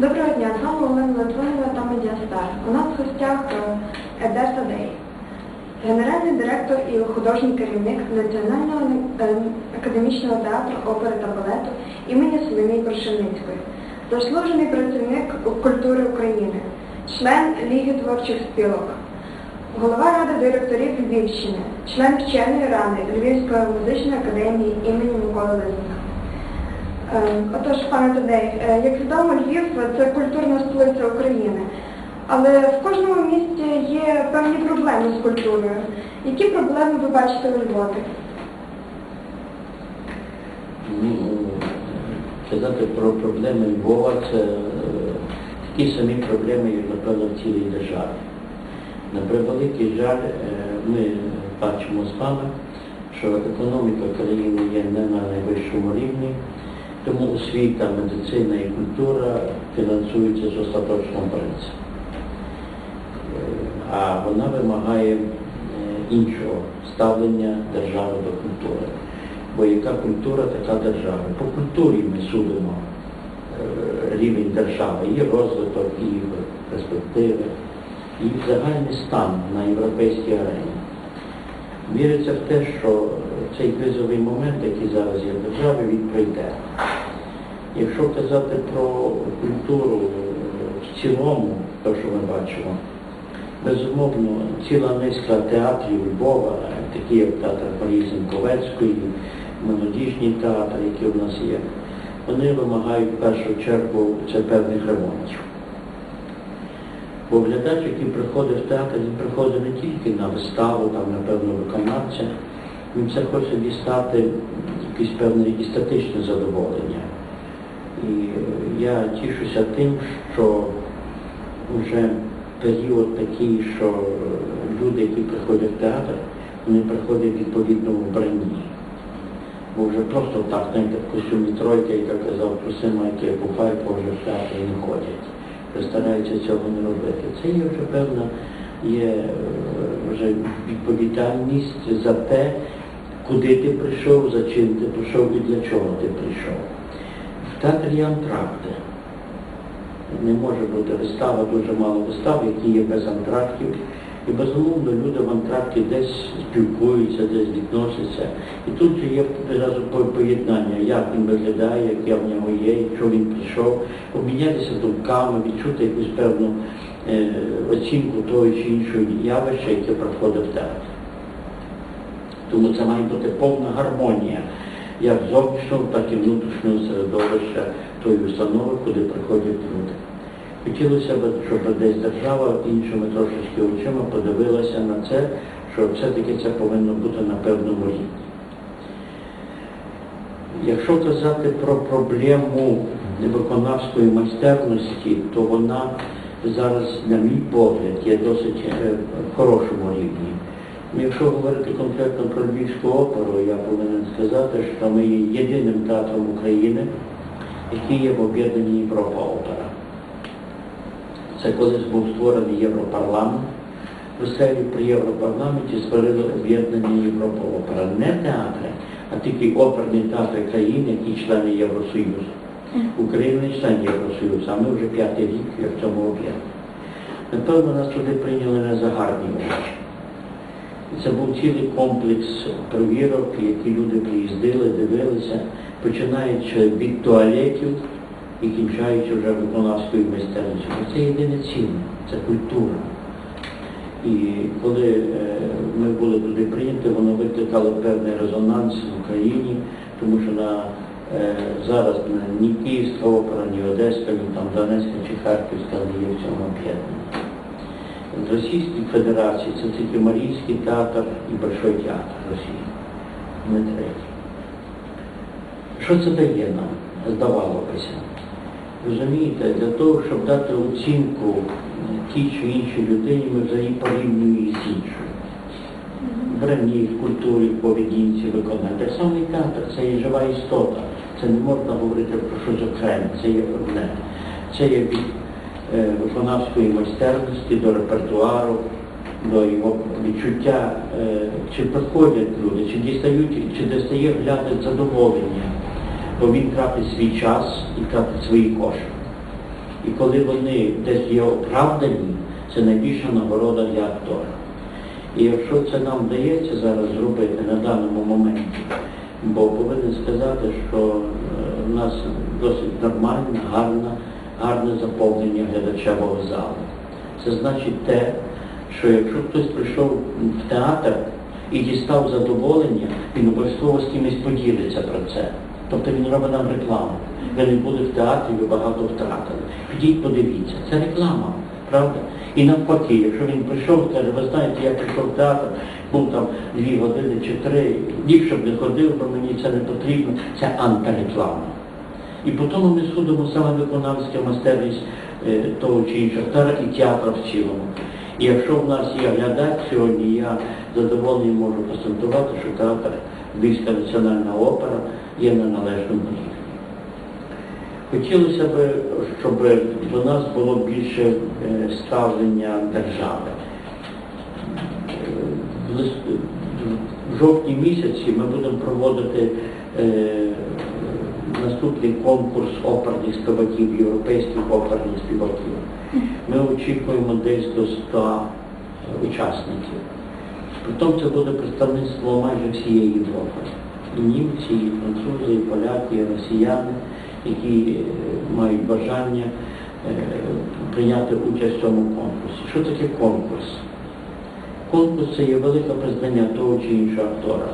Доброго дня, з вами Олена Литвинова та Медіастар. У нас в гостях е, Едеса Дей, генеральний директор і художній керівник Національного е, академічного театру опери та балету імені Соломії Крушельницької, заслужений працівник культури України, член Ліги творчих спілок, голова Ради директорів Львівщини, член вченої ради Львівської музичної академії імені Миколи Лизенка. Е, Отож, пане Тадей, е, як відомо, Львів це культурна столиця України. Але в кожному місті є певні проблеми з культурою. Які проблеми ви бачите у Львові? Ну, казати про проблеми Львова це е, такі самі проблеми, як, напевно, в цілій державі. На превеликий жаль, е, ми бачимо з вами, що економіка країни є не на найвищому рівні, тому освіта, медицина і культура фінансуються з остаточного принципу. Е, А вона вимагає е, іншого ставлення держави до культури. Бо яка культура, така держава. По культурі ми судимо е, рівень держави, її розвиток, її перспективи, і загальний стан на європейській арені. Віриться в те, що цей кризовий момент, який зараз є в державі, він пройде. Якщо казати про культуру в цілому, те, що ми бачимо, безумовно, ціла низка театрів Львова, такі як театр Марії молодіжні театри, які в нас є, вони вимагають в першу чергу це певних ремонтів. Бо глядач, який приходить в театр, він приходить не тільки на виставу, там, на певну виконавця, він це хоче дістати якесь певне естетичне задоволення. І я тішуся тим, що вже період такий, що люди, які приходять в театр, вони приходять в відповідному вбранні. Бо вже просто так, знаєте, в костюмі тройки, яка казав, проси майки, у вже в театр не ходять. Стараються цього не робити. Це є вже певна є е, вже відповідальність за те, куди ти прийшов, за чим ти прийшов і для чого ти прийшов. В є антракти. Не може бути вистава, дуже мало вистав, які є без антрактів. І безумовно люди в антракті десь спілкуються, десь відносяться. І тут же є одразу поєднання, як він виглядає, яке в нього є, якщо він прийшов, обмінятися думками, відчути якусь певну е, оцінку того чи іншого явища, яке проходить в театрі. Тому це має бути повна гармонія як зовнішнього, так і внутрішнього середовища тої установи, куди приходять люди. Хотілося б, щоб десь держава іншими трошечки очима подивилася на це, що все-таки це повинно бути на певному рівні. Якщо казати про проблему виконавської майстерності, то вона зараз, на мій погляд, є досить е, в хорошому рівні. Якщо говорити конкретно про Львівську оперу, я повинен сказати, що ми є єдиним театром України, який є в об'єднанні Європа опера. Це колись був створений Європарламент. Веселі при Європарламенті створили об'єднання Європа опера. Не театри, а тільки оперні театри країн, які члени Євросоюзу. Україна не член Євросоюзу, а ми вже п'ятий рік в цьому об'єднанні. Напевно, нас туди прийняли не за гарні очі. І Це був цілий комплекс перевірок, які люди приїздили, дивилися, починаючи від туалетів і кінчаючи вже виконавською майстерністю. Це єдине цінне, це культура. І коли е, ми були туди прийняті, воно викликало певний резонанс в Україні, тому що на, е, зараз ні Київська опера, ні Одеська, ні там Донецька чи Харківська не є в цьому об'єднанні. В Російській Федерації це тільки Марійський театр і Большой театр Росії, не третій. Що це дає нам, здавалося? Розумієте, для того, щоб дати оцінку тій чи іншій людині, ми її порівнюємо її з іншою. Бранні, в культурі, поведінці, виконанні. Так само і театр, це є жива істота. Це не можна говорити про щось окреме, це є одне. Це є виконавської майстерності до репертуару, до його відчуття, е, чи приходять люди, чи дістають, чи дістає глядач задоволення, бо він тратить свій час і тратить свої кошти. І коли вони десь є оправдані, це найбільша нагорода для актора. І якщо це нам вдається зараз зробити на даному моменті, бо повинен сказати, що е, в нас досить нормальне, гарне, гарне заповнення глядачевого залу. Це значить те, що якщо хтось прийшов в театр і дістав задоволення, він обов'язково з кимось поділиться про це. Тобто він робить нам рекламу. Ви не були в театрі, ви багато втратили. Підіть, подивіться. Це реклама, правда? І навпаки, якщо він прийшов каже, ви знаєте, я прийшов в театр, був там дві години чи три, ліпше б не ходив, бо мені це не потрібно, це антиреклама. І по тому ми судимо саме виконавська майстерність е, того чи іншого актора і театра в цілому. І якщо в нас є глядач сьогодні, я задоволений можу констатувати, що театр Львівська національна опера є на належному рівні. Хотілося б, щоб до нас було більше е, ставлення держави. Е, В жовтні місяці ми будемо проводити наступний конкурс оперних співаків, європейських оперних співаків. Ми очікуємо десь до 100 учасників. Притом це буде представництво майже всієї Європи. І німці, і французи, і поляки, і росіяни, які е, мають бажання е, прийняти участь в цьому конкурсі. Що таке конкурс? Конкурс це є велике признання того чи іншого актора.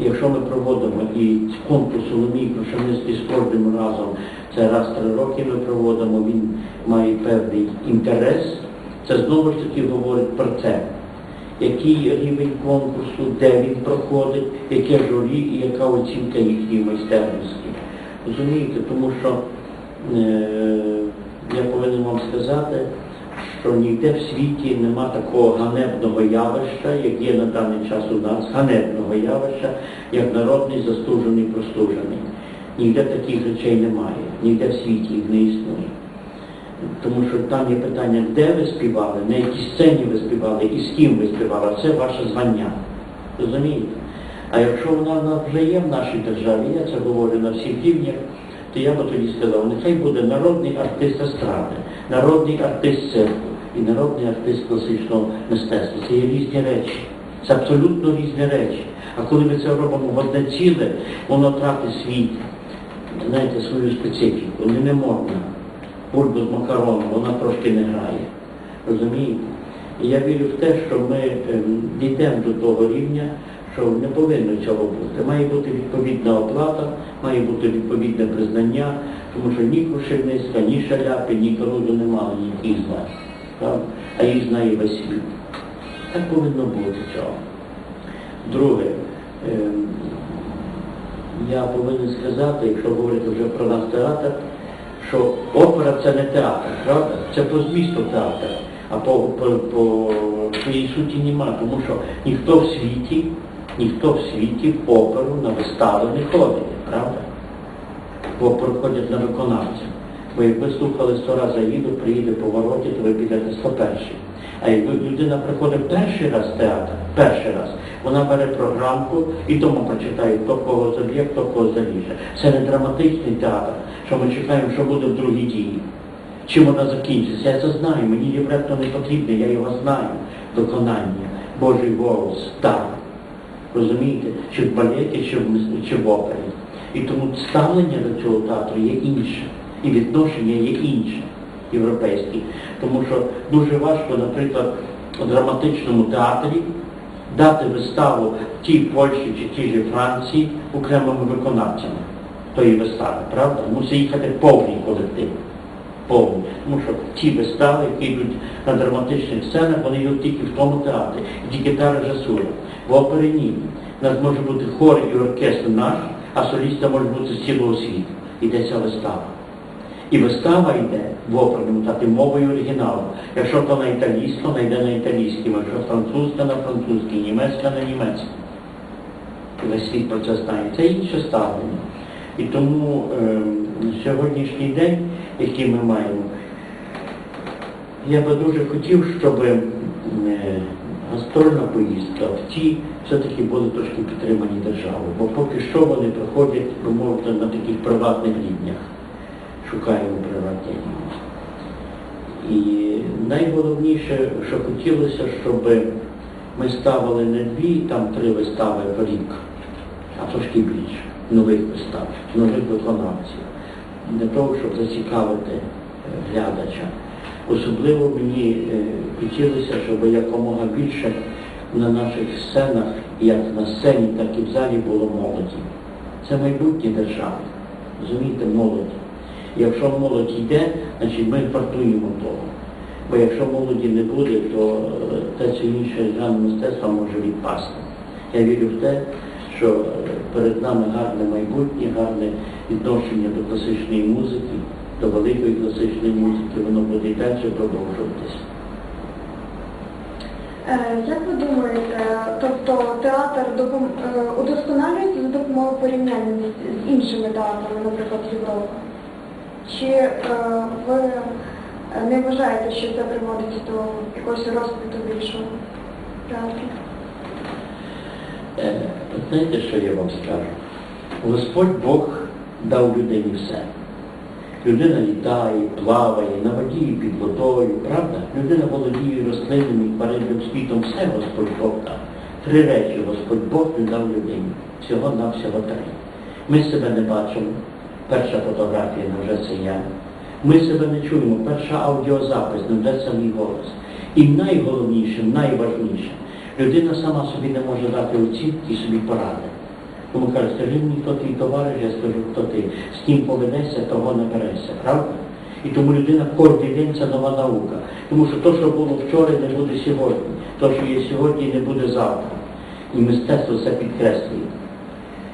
Якщо ми проводимо і конкурс Соломії Крушаницький з кожним разом, це раз три роки ми проводимо, він має певний інтерес, це знову ж таки говорить про це. Який рівень конкурсу, де він проходить, яке журі і яка оцінка їхньої майстерності. Розумієте, тому що е, я повинен вам сказати, що ніде в світі нема такого ганебного явища, як є на даний час у нас, ганебного явища, як народний застужений простужений. Ніде таких речей немає, ніде в світі їх не існує. Тому що там є питання, де ви співали, на якій сцені ви співали і з ким ви співали, це ваше звання. Розумієте? А якщо вона вже є в нашій державі, я це говорю на всіх рівнях, то я би тоді сказав, нехай буде народний артист естради, народний артист цирку і народний артист класичного мистецтва. Це є різні речі. Це абсолютно різні речі. А коли ми це робимо в одне ціле, воно тратить свій, знаєте, свою специфіку. Не, можна. Бульбу з макароном, вона трошки не грає. Розумієте? І я вірю в те, що ми ем, дійдемо до того рівня, що не повинно цього бути. Має бути відповідна оплата, має бути відповідне признання, тому що ні Крушельницька, ні Шаляпи, ні Карузу не мали їх знати. Правда? А їх знає весь світ. Так повинно бути цього. Друге, ем, я повинен сказати, якщо говорити вже про наш театр, що опера це не театр, правда? Це по змісту театр, а по, по, по своїй суті нема, тому що ніхто в світі, ніхто в світі в оперу на виставу не ходить, правда? Бо приходять на виконавця. Бо як ви слухали сто разів заїду, приїде повороті, то ви підете 101. А якби людина приходить перший раз в театр, перший раз, вона бере програмку і тому прочитає, хто кого заб'є, хто кого заліже. Це не драматичний театр, що ми чекаємо, що буде в другій дії. Чим вона закінчиться? Я це знаю, мені лібретто не потрібне, я його знаю. Виконання, Божий голос, так. Розумієте? Чи в балеті, чи в, чи в опері. І тому ставлення до цього театру є інше. І відношення є інше, європейське. Тому що дуже важко, наприклад, у драматичному театрі дати виставу тій Польщі чи тій же Франції окремими виконавцями тої вистави, правда? Мусить їхати повний колектив. Повний. Тому що ті вистави, які йдуть на драматичних сценах, вони йдуть тільки в тому театрі, тільки та режисура. В опері ні. У нас може бути хор і оркестр наш, а соліста може бути з цілого світу. Ця вистава. І вистава йде в оперному театрі мовою оригіналу. Якщо то на італійському, вона йде на італійському, якщо французька на французькій, німецька на німецькій. І весь світ про це знає. Це інше ставлення. І тому е, сьогоднішній день, який ми маємо, я би дуже хотів, щоб е, гастрольна поїздка в ті все-таки були трошки підтримані державою. Бо поки що вони проходять, ви можете, на таких приватних рівнях. Шукаємо пріоритетів. І найголовніше, що хотілося, щоб ми ставили не дві, там три вистави в рік, а трошки більше нових вистав, нових виконавців, для того, щоб зацікавити е, глядача. Особливо мені е, хотілося, щоб якомога більше на наших сценах, як на сцені, так і в залі було молоді. Це майбутнє держави. Розумієте, молодь. Якщо молодь йде, значить ми вартуємо того. Бо якщо молоді не буде, то е, те чи інше жанр мистецтва може відпасти. Я вірю в те, що е, перед нами гарне майбутнє, гарне відношення до класичної музики, до великої класичної музики, воно буде і далі продовжуватися. Е, Як ви думаєте, тобто театр удосконалюється за допомогою порівняння з іншими театрами, наприклад, Європи? Чи е, ви е, не вважаєте, що це приводить до якогось розквіту більшого театру? Знаєте, що я вам скажу? Господь Бог дав людині все. Людина літає, плаває, на воді під водою, правда? Людина володіє рослинним і тваринним світом, все Господь Бог дав. Три речі Господь Бог не дав людині. Всього на всього три. Ми себе не бачимо. Перша фотографія невже це я. Ми себе не чуємо. Перша аудіозапис, невже це мій голос. І найголовніше, найважніше, людина сама собі не може дати оцінки і собі поради. Тому каже, скажи мені, хто твій товариш, я скажу, хто ти. З ким поведешся, того наберешся, правда? І тому людина кожен нова наука. Тому що то, що було вчора, не буде сьогодні. То, що є сьогодні, не буде завтра. І мистецтво це підкреслює.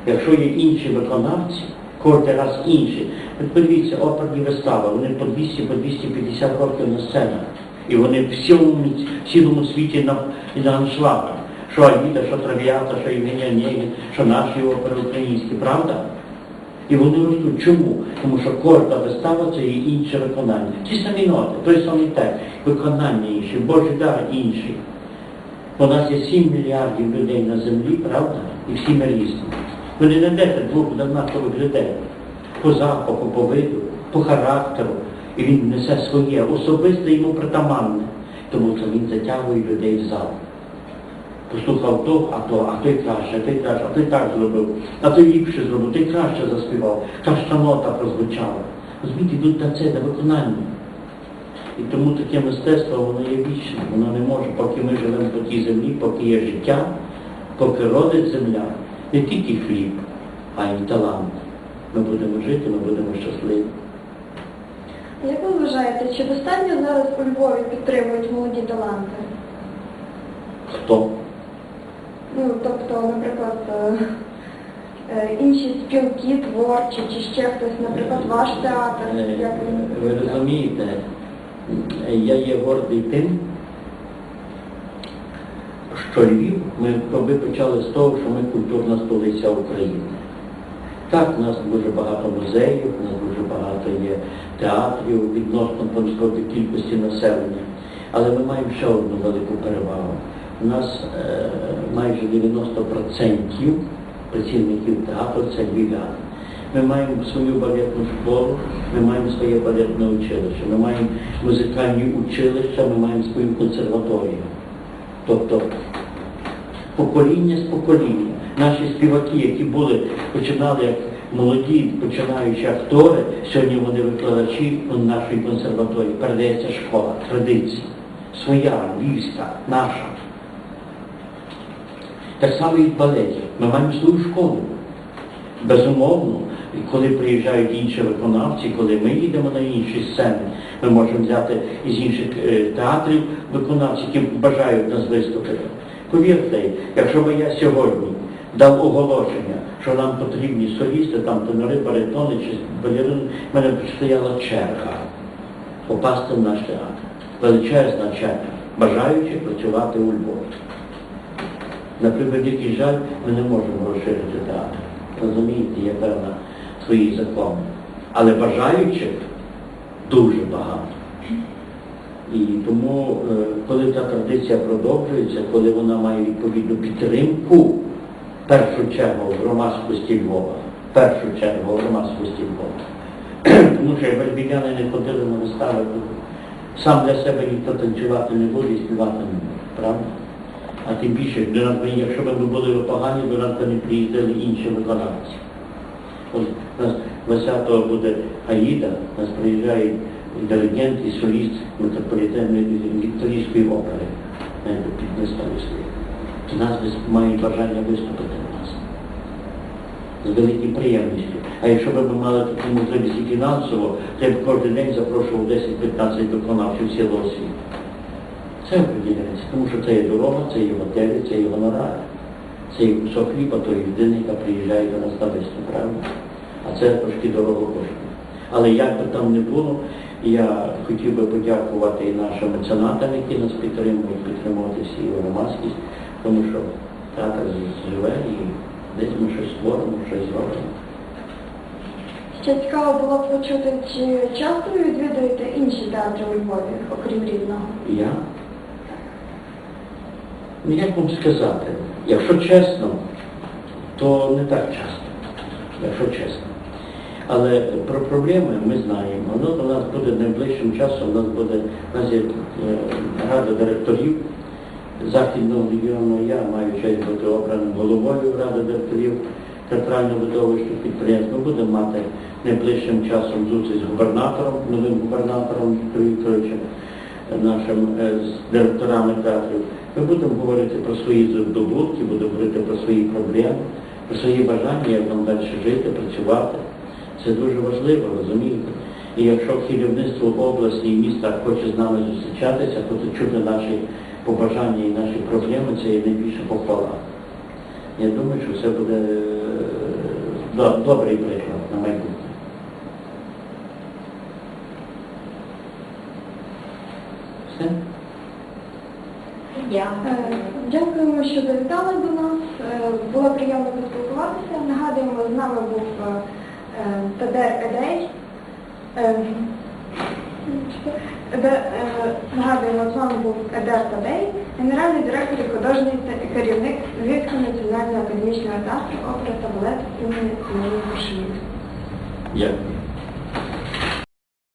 Якщо є інші виконавці, кожен раз інші. Подивіться, оперні вистави, вони по 200, по 250 років на сценах. І вони в цілому, в цілому світі на, на аншлагах. Що Аїда, що Травіата, що Євгенія Онегін, що наші опери українські, правда? І вони ростуть. Чому? Тому що кожна вистава це є інше виконання. Ті самі ноти, той самий текст, виконання інше, Божий дар інший. У нас є 7 мільярдів людей на землі, правда? І всі ми різні. Ви не знайдете двох однакових людей. По запаху, по виду, по характеру. І він несе своє, особисте йому притаманне. Тому що він затягує людей в зал. Послухав то, а то, а той краще, той краще, а той так зробив, а той ліпше зробив, той краще заспівав, краща нота прозвучала. Розумієте, йдуть на це, на виконання. І тому таке мистецтво, воно є вічне, воно не може, поки ми живемо по тій землі, поки є життя, поки родить земля, не тільки хліб, а й талант. Ми будемо жити, ми будемо щасливі. Як ви вважаєте, чи достатньо зараз у Львові підтримують молоді таланти? Хто? Ну, тобто, наприклад, е, е, інші спілки творчі, чи ще хтось, наприклад, ваш театр, Е, як Ви розумієте, я є гордий тим, що Львів, ми ми почали з того, що ми культурна столиця України. Так, у нас дуже багато музеїв, у нас дуже багато є театрів відносно по до кількості населення. Але ми маємо ще одну велику перевагу. У нас е, майже 90% працівників театру це львів'яни. Ми маємо свою балетну школу, ми маємо своє балетне училище, ми маємо музикальні училища, ми маємо свою консерваторію. Тобто покоління з покоління. Наші співаки, які були, починали як молоді, починаючи актори, сьогодні вони викладачі у нашої консерваторії. Передається школа, традиція, своя, львівська, наша. Так само і в балеті. Ми маємо свою школу. Безумовно, коли приїжджають інші виконавці, коли ми їдемо на інші сцени, ми можемо взяти із інших е, театрів виконавців, які бажають нас виступити. Повірте, якщо би я сьогодні дав оголошення, що нам потрібні солісти, там тенори, баритони чи балерини, в мене б стояла черга попасти в наш театр. Величезна черга, бажаючи працювати у Львові. На превеликий жаль, ми не можемо розширити театр. Розумієте, є певна свої закони. Але бажаючих дуже багато. І тому, е, коли та традиція продовжується, коли вона має відповідну підтримку, першу чергу громадськості Львова, в першу чергу громадськості Львова. Тому що якби не ходили на вистави, сам для себе ніхто танцювати не буде і співати не буде, правда? А тим більше, до нас, якщо б ми були погані, до нас би не приїздили інші виконавці. От нас 20-го буде Аїда, нас приїжджає інтелігент і соліст метрополітенної італійської опери е, під Іслів. Нас має бажання виступити у нас. З великою приємністю. А якщо б ми мали таку можливість і фінансово, то я б кожен день запрошував 10-15 виконавців цілого світу. Це определяється, тому що це є дорога, це є готелі, це є гонорари. Це є кусок хліба тої людини, яка приїжджає до нас на виступ, правда? А це трошки дорого коштує. Але як би там не було, я хотів би подякувати і нашим меценатам, які нас підтримують, підтримувати всі громадськість, тому що театр живе і десь ми щось створимо, щось зробимо. Ще цікаво було б почути, чи часто ви відвідуєте інші театри у Львові, окрім рідного? Я? Ну, як вам сказати, якщо чесно, то не так часто, якщо чесно. Але про проблеми ми знаємо. Ну, у нас буде найближчим часом, у нас буде, у нас є е, рада директорів Західного регіону, я маю честь бути обраним головою Ради директорів театрально-видовищних підприємств. Ми будемо мати найближчим часом зустріч з губернатором, новим губернатором Віктором Вікторовичем, нашим е, з директорами театрів. Ми будемо говорити про свої здобутки, будемо говорити про свої проблеми, про свої бажання, як нам далі жити, працювати. Це дуже важливо, розумієте? І якщо керівництво області і міста хоче з нами зустрічатися, то чути наші побажання і наші проблеми, це є найбільша похвала. Я думаю, що це буде е, добрий приклад на майбутнє. Все? Е, Дякуємо, що завітали до нас. Е, Було приємно поспілкуватися. Нагадуємо, з нами був е, е, Тадер Едей. Е, Еде- е, Нагадуємо, з вами був Едер Тадей, генеральний директор і художній керівник Львівського національного академічного театру опера та балету імені Імені Кушинів. Дякую.